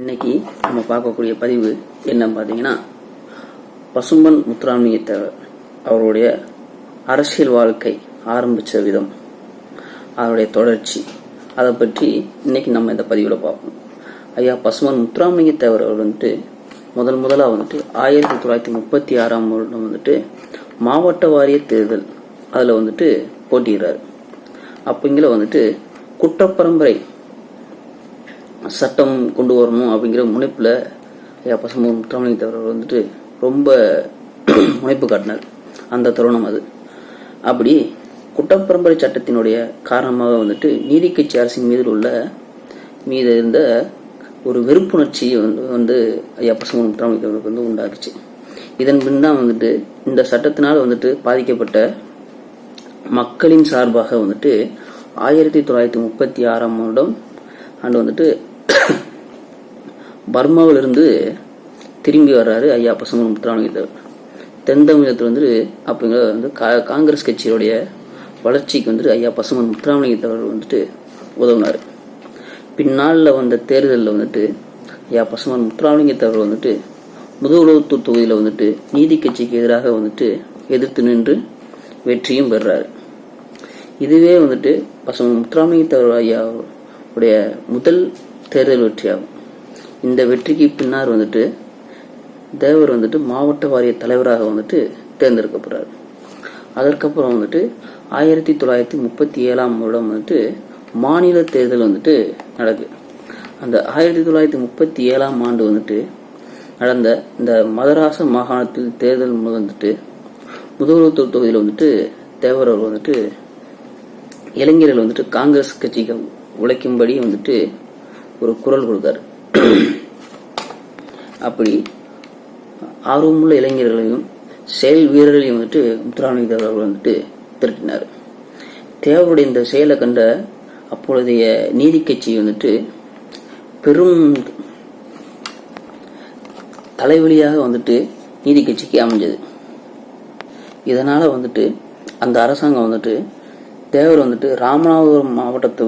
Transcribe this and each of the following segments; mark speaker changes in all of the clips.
Speaker 1: இன்னைக்கு நம்ம பார்க்கக்கூடிய பதிவு என்ன பார்த்தீங்கன்னா பசும்பன் முத்துராமலிங்கத்தேவர் அவருடைய அரசியல் வாழ்க்கை ஆரம்பித்த விதம் அவருடைய தொடர்ச்சி. அதை பற்றி இன்னைக்கு நம்ம இந்த பதிவில் பார்ப்போம். ஐயா பசுமன் முத்துராமலிங்கத்தேவர் அவர் வந்துட்டு முதல் முதலாக வந்துட்டு ஆயிரத்தி தொள்ளாயிரத்தி முப்பத்தி ஆறாம் வருடம் வந்துட்டு மாவட்ட வாரிய தேர்தல் அதில் வந்துட்டு போட்டியிடுறாரு. அப்போங்கிற வந்துட்டு குற்றப்பரம்பரை சட்டம் கொண்டு வரணும் அப்படிங்கிற முனைப்பில் ஐயா பசும்பொன் முத்துராமலிங்க தேவர் வந்துட்டு ரொம்ப முனைப்பு காட்டினார். அந்த தருணம் அது. அப்படி குற்றப்பரம்பரை சட்டத்தினுடைய காரணமாக வந்துட்டு நீதி கட்சி அரசின் மீது உள்ள மீது இருந்த ஒரு வெறுப்புணர்ச்சி வந்து வந்து ஐயா பசும்பொன் முத்துராமலிங்க வந்து உண்டாக்குச்சு. இதன் பின் தான் வந்துட்டு இந்த சட்டத்தினால் வந்துட்டு பாதிக்கப்பட்ட மக்களின் சார்பாக வந்துட்டு ஆயிரத்தி தொள்ளாயிரத்தி முப்பத்தி ஆறாம் வருடம் ஆண்டு வந்துட்டு பர்மாவிலிருந்து திரும்பி வர்றாரு ஐயா பசங்க முத்துராமலிங்கத்தவர் தென் தமிழகத்தில் வந்து அப்படிங்கிற வந்து கா- காங்கிரஸ் கட்சியோடைய வளர்ச்சிக்கு வந்துட்டு ஐயா பசுமன் முத்துராமலிங்கத்தவர் வந்துட்டு உதவினார். பின்னாளில் வந்த தேர்தலில் வந்துட்டு ஐயா பசுமன் முத்துராமலிங்கத்தவர் வந்துட்டு முதுகுளத்தூர் தொகுதியில் வந்துட்டு நீதி கட்சிக்கு எதிராக வந்துட்டு எதிர்த்து நின்று வெற்றியும் பெறுறாரு. இதுவே வந்துட்டு பசுமன் முத்துராமலிங்கத்தவர் ஐயா உடைய முதல் தேர்தல் வெற்றியாகும். இந்த வெற்றிக்கு பின்னார் வந்துட்டு தேவர் வந்துட்டு மாவட்ட வாரிய தலைவராக வந்துட்டு தேர்ந்தெடுக்கப்படுறார். அதற்கப்புறம் வந்துட்டு ஆயிரத்தி தொள்ளாயிரத்தி முப்பத்தி ஏழாம் வருடம் வந்துட்டு மாநில தேர்தல் வந்துட்டு நடக்குது அந்த ஆயிரத்தி தொள்ளாயிரத்தி முப்பத்தி ஏழாம் ஆண்டு வந்துட்டு நடந்த இந்த மதராச மாகாணத்தில் தேர்தல் வந்துட்டு முதுகுளத்தூர் தொகுதியில் வந்துட்டு தேவர் அவர் வந்துட்டு இளைஞர்கள் வந்துட்டு காங்கிரஸ் கட்சிக்கு உழைக்கும்படி வந்துட்டு ஒரு குரல் கொடுத்தார். அப்படி ஆர்வமுள்ள இளைஞர்களையும் செயல் வீரர்களையும் வந்துட்டு முத்துராமலிங்க தேவர் அவர்கள் வந்துட்டு திரட்டினார். தேவருடைய இந்த செயலை கண்ட அப்பொழுதைய நீதி கட்சி வந்துட்டு பெரும் தலைவலியாக வந்துட்டு நீதி கட்சிக்கு அமைஞ்சது. இதனால் வந்துட்டு அந்த அரசாங்கம் வந்துட்டு தேவர் வந்துட்டு ராமநாதபுரம் மாவட்டத்தை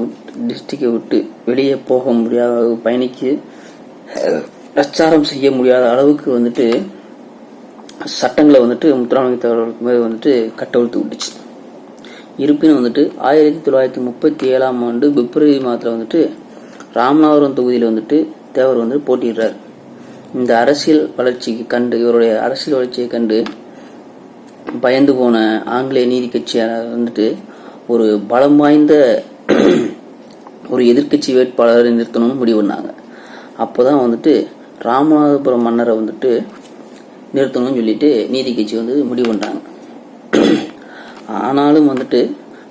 Speaker 1: டிஸ்ட்ரிக்டை விட்டு வெளியே போக முடியாத பயணிக்கு பிரச்சாரம் செய்ய முடியாத அளவுக்கு வந்துட்டு சட்டங்களை வந்துட்டு முத்துராமலிங்க தேவர்களுக்கு மேலே வந்துட்டு கட்டவிழ்த்து விட்டுச்சு. இருப்பினும் வந்துட்டு ஆயிரத்தி தொள்ளாயிரத்தி முப்பத்தி ஏழாம் ஆண்டு பிப்ரவரி மாதத்தில் வந்துட்டு ராமநாதபுரம் தொகுதியில் வந்துட்டு தேவர் வந்து போட்டியிடுறார். இந்த அரசியல் வளர்ச்சிக்கு கண்டு இவருடைய அரசியல் வளர்ச்சியை கண்டு பயந்து போன ஆங்கிலேய நீதி கட்சியார் வந்துட்டு ஒரு பலம் வாய்ந்த ஒரு எதிர்க்கட்சி வேட்பாளரை நிறுத்தணும்னு முடிவு பண்ணாங்க. அப்போ தான் வந்துட்டு ராமநாதபுரம் மன்னரை வந்துட்டு நிறுத்தணும்னு சொல்லிட்டு நீதி கட்சி வந்து முடிவு பண்ணுறாங்க ஆனாலும் வந்துட்டு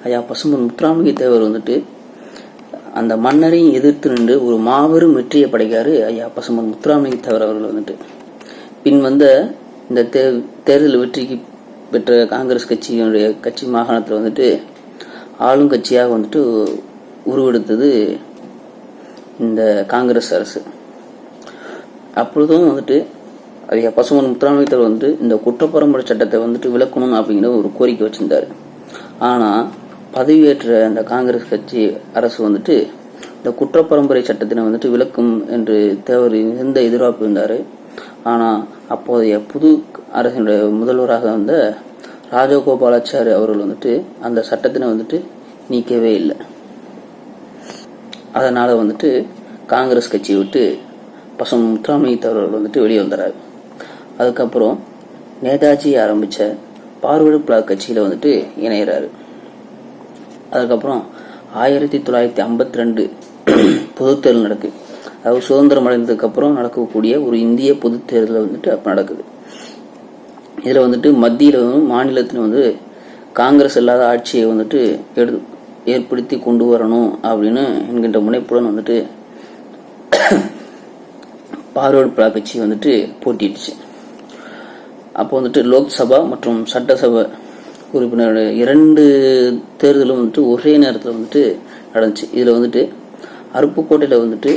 Speaker 1: ஐயா பசும்பொன் முத்துராமலிங்க தேவர் வந்துட்டு அந்த மன்னரையும் எதிர்த்து நின்று ஒரு மாபெரும் வெற்றியை படைக்காரு ஐயா பசும்பொன் முத்துராமலிங்க தேவர் அவர்கள் வந்துட்டு. பின் வந்த இந்த தே தேர்தல் வெற்றிக்கு பெற்ற காங்கிரஸ் கட்சியினுடைய கட்சி மாகாணத்தில் வந்துட்டு ஆளும் கட்சியாக வந்துட்டு உருவெடுத்தது இந்த காங்கிரஸ் அரசு. அப்பொழுதும் வந்துட்டு ஐயா பசுமன் முத்துராமலிங்கர் வந்து இந்த குற்றப்பரம்பரை சட்டத்தை வந்துட்டு விளக்கணும் அப்படிங்கிற ஒரு கோரிக்கை வச்சிருந்தார். ஆனால் பதவியேற்ற அந்த காங்கிரஸ் கட்சி அரசு வந்துட்டு இந்த குற்றப்பரம்பரை சட்டத்தினை வந்துட்டு விளக்கும் என்று தேவர் மிகுந்த எதிர்பார்ப்பு இருந்தார். ஆனால் அப்போதைய புது அரசினுடைய முதல்வராக வந்த ராஜகோபாலாச்சாரி அவர்கள் வந்துட்டு அந்த சட்டத்தினை வந்துட்டு நீக்கவே இல்லை. அதனால் வந்துட்டு காங்கிரஸ் கட்சியை விட்டு பசம் முத்துராமலிங்க அவர்கள் வந்துட்டு வெளியே வந்துறாரு. அதுக்கப்புறம் நேதாஜி ஆரம்பிச்ச பார்வர்டு பிளாக் கட்சியில் வந்துட்டு இணையிறாரு. அதுக்கப்புறம் ஆயிரத்தி தொள்ளாயிரத்தி ஐம்பத்தி ரெண்டு பொதுத்தேர்தல் நடக்குது அதாவது சுதந்திரம் அடைந்ததுக்கப்புறம் நடக்கக்கூடிய ஒரு இந்திய பொதுத் தேர்தல் வந்துட்டு அப்போ நடக்குது. இதில் வந்துட்டு மத்தியில் வந்து மாநிலத்தில் வந்து காங்கிரஸ் இல்லாத ஆட்சியை வந்துட்டு எடு ஏற்படுத்தி கொண்டு வரணும் அப்படின்னு என்கின்ற முனைப்புடன் வந்துட்டு பார்வர்டு பிளாக் கட்சி வந்துட்டு போட்டியிடுச்சு. அப்போ வந்துட்டு லோக்சபா மற்றும் சட்டசபை உறுப்பினர் இரண்டு தேர்தலும் வந்துட்டு ஒரே நேரத்தில் வந்துட்டு நடந்துச்சு. இதில் வந்துட்டு அருப்புக்கோட்டையில் வந்துட்டு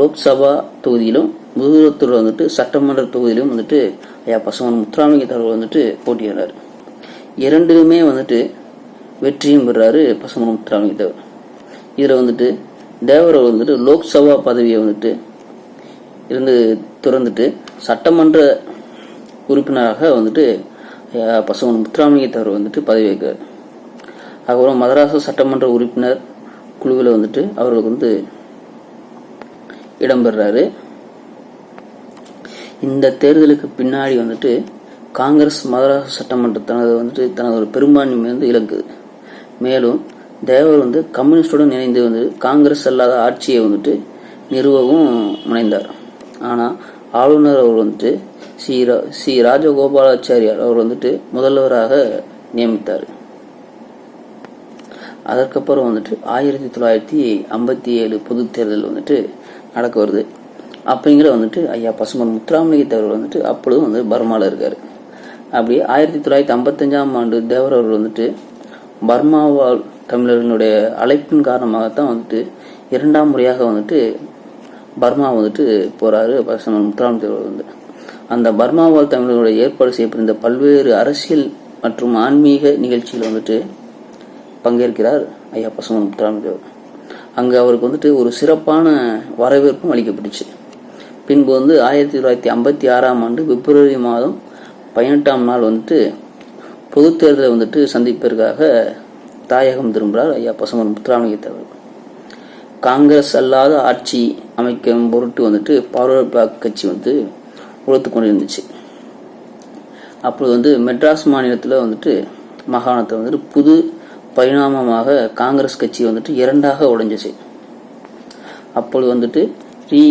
Speaker 1: லோக்சபா தொகுதியிலும் முதுகுலத்தூர் வந்துட்டு சட்டமன்ற தொகுதியிலும் வந்துட்டு ஐயா பசுமன் முத்துராமலிங்க தேவர் வந்துட்டு போட்டியிடுறாரு. இரண்டிலுமே வந்துட்டு வெற்றியும் பெறாரு பசுமன் முத்துராமலிங்க தேவர் இதில் வந்துட்டு தேவர் வந்துட்டு லோக்சபா பதவியை வந்துட்டு இருந்து துறந்துட்டு சட்டமன்ற உறுப்பினராக வந்துட்டு ஐயா முத்துராமலிங்க முத்துராமலிங்கத்தவர் வந்துட்டு பதவி வைக்கிறார் அதுக்கப்புறம் மதராச சட்டமன்ற உறுப்பினர் குழுவில் வந்துட்டு அவர்களுக்கு வந்து இடம்பெறாரு இந்த தேர்தலுக்கு பின்னாடி வந்துட்டு காங்கிரஸ் மதராச சட்டமன்ற தனது வந்துட்டு தனது ஒரு பெரும்பான்மை வந்து இழக்குது. மேலும் தேவர் வந்து கம்யூனிஸ்டுடன் இணைந்து வந்து காங்கிரஸ் அல்லாத ஆட்சியை வந்துட்டு நிறுவவும் முனைந்தார். ஆனால் ஆளுநர் அவர் வந்துட்டு சி ரா சி ராஜகோபாலாச்சாரியார் அவர் வந்துட்டு முதல்வராக நியமித்தார். அதற்கப்புறம் வந்துட்டு ஆயிரத்தி தொள்ளாயிரத்தி ஐம்பத்தி ஏழு பொது தேர்தல் வந்துட்டு நடக்க வருது. அப்படிங்கிற வந்துட்டு ஐயா பசுமன் முத்துராமலிங்கத்தவர் வந்துட்டு அப்பொழுதும் வந்து பர்மாவில் இருக்காரு. அப்படி ஆயிரத்தி தொள்ளாயிரத்தி ஐம்பத்தஞ்சாம் ஆண்டு தேவர் அவர் வந்துட்டு பர்மாவால் தமிழர்களுடைய அழைப்பின் காரணமாகத்தான் வந்துட்டு இரண்டாம் முறையாக வந்துட்டு பர்மா வந்துட்டு போறாரு பசுமன் முத்துராமலிங்கத்தவர் வந்து. அந்த பர்மாவால் தமிழர்களுடைய ஏற்பாடு செய்யப்பட்டிருந்த பல்வேறு அரசியல் மற்றும் ஆன்மீக நிகழ்ச்சியில் வந்துட்டு பங்கேற்கிறார் ஐயா பசுமன் முத்துராமலிங்கத்தவர் அங்கு அவருக்கு வந்துட்டு ஒரு சிறப்பான வரவேற்பும் அளிக்கப்பட்டுச்சு. பின்பு வந்து ஆயிரத்தி தொள்ளாயிரத்தி ஐம்பத்தி ஆறாம் ஆண்டு பிப்ரவரி மாதம் பதினெட்டாம் நாள் வந்துட்டு பொது தேர்தலை வந்துட்டு சந்திப்பதற்காக தாயகம் திரும்புகிறார் ஐயா பசுமன் முத்துராமலிங்கத்தவர் காங்கிரஸ் அல்லாத ஆட்சி அமைக்கும் பொருட்டு வந்துட்டு பார்வர்ட் பிளாக் கட்சி வந்து உழைத்து கொண்டிருந்துச்சு. அப்போது வந்து மெட்ராஸ் மாநிலத்தில் வந்துட்டு மாகாணத்தில் வந்துட்டு புது பரிணாமமாக காங்கிரஸ் கட்சி வந்துட்டு இரண்டாக உடைஞ்சிச்சு. அப்பொழுது வந்துட்டு ரீ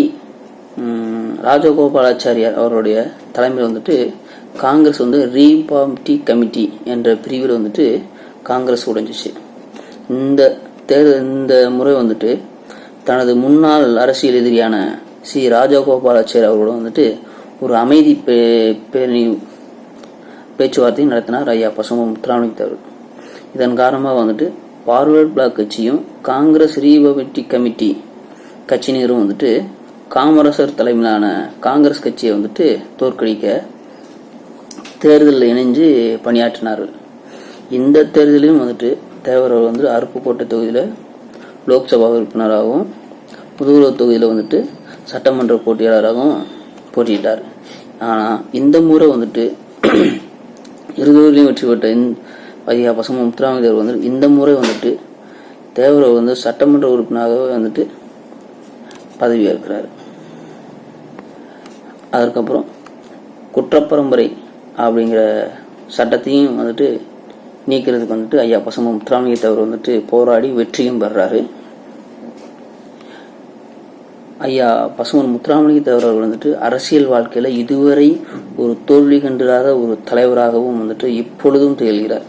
Speaker 1: ராஜகோபாலாச்சாரியார் அவருடைய தலைமையில் வந்துட்டு காங்கிரஸ் வந்து ரீபார்மிட்டி கமிட்டி என்ற பிரிவில் வந்துட்டு காங்கிரஸ் உடைஞ்சிச்சு. இந்த தேர்தல் இந்த முறை வந்துட்டு தனது முன்னாள் அரசியல் எதிரியான சி ராஜகோபாலாச்சாரி அவரோட வந்துட்டு ஒரு அமைதி பே பேரணி பேச்சுவார்த்தை நடத்தினார் ஐயா பசுமன் முத்துராமலிங்கத்தவர் இதன் காரணமாக வந்துட்டு பார்வர்ட் பிளாக் கட்சியும் காங்கிரஸ் ரீபபிலிட்டிக் கமிட்டி கட்சியினரும் வந்துட்டு காமராசர் தலைமையிலான காங்கிரஸ் கட்சியை வந்துட்டு தோற்கடிக்க தேர்தலில் இணைஞ்சு பணியாற்றினார்கள். இந்த தேர்தலையும் வந்துட்டு தேவர் அவர் வந்து அருப்புக்கோட்டை தொகுதியில் லோக்சபா உறுப்பினராகவும் முதுகுளம் தொகுதியில் வந்துட்டு சட்டமன்ற போட்டியாளராகவும் போட்டியிட்டார். ஆனால் இந்த முறை வந்துட்டு இருதூரிலையும் வெற்றி பெற்ற இந் ஐயா பசங்க முத்துராமதேவர் வந்து இந்த முறை வந்துட்டு தேவரவர் வந்து சட்டமன்ற உறுப்பினராகவே வந்துட்டு பதவி ஏற்கிறார் அதற்கப்புறம் குற்றப்பரம்பரை அப்படிங்கிற சட்டத்தையும் வந்துட்டு நீக்கிறதுக்கு வந்துட்டு ஐயா பசும முத்துராமலிங்கத்தவர் வந்துட்டு போராடி வெற்றியும் பெறாரு ஐயா பசுமன் முத்துராமலிங்கத்தவர் அவர்கள் வந்துட்டு அரசியல் வாழ்க்கையில் இதுவரை ஒரு தோல்வி கண்டிராத ஒரு தலைவராகவும் வந்துட்டு இப்பொழுதும் திகழ்கிறார்.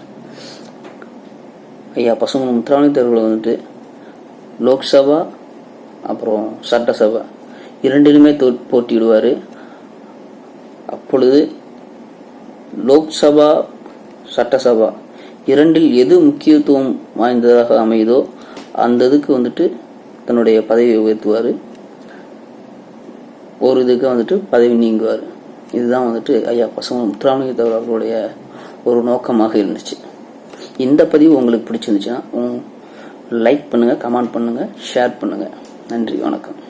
Speaker 1: ஐயா பசுமன் முத்துராமலிங்கத்தவர்கள் வந்துட்டு லோக்சபா அப்புறம் சட்டசபா இரண்டிலுமே தோ- போட்டியிடுவார். அப்பொழுது லோக்சபா சட்டசபா இரண்டில் எது முக்கியத்துவம் வாய்ந்ததாக அமையுதோ அந்த இதுக்கு வந்துட்டு தன்னுடைய பதவியை உயர்த்துவார். ஒரு இதுக்கு வந்துட்டு பதவி நீங்குவார். இதுதான் வந்துட்டு ஐயா பசுமன் முத்துராமலிங்கத்தவர் அவர்களுடைய ஒரு நோக்கமாக இருந்துச்சு. இந்த பதிவு உங்களுக்கு பிடிச்சிருந்துச்சுன்னா லைக் பண்ணுங்கள் கமெண்ட் பண்ணுங்கள் ஷேர் பண்ணுங்கள் நன்றி வணக்கம்.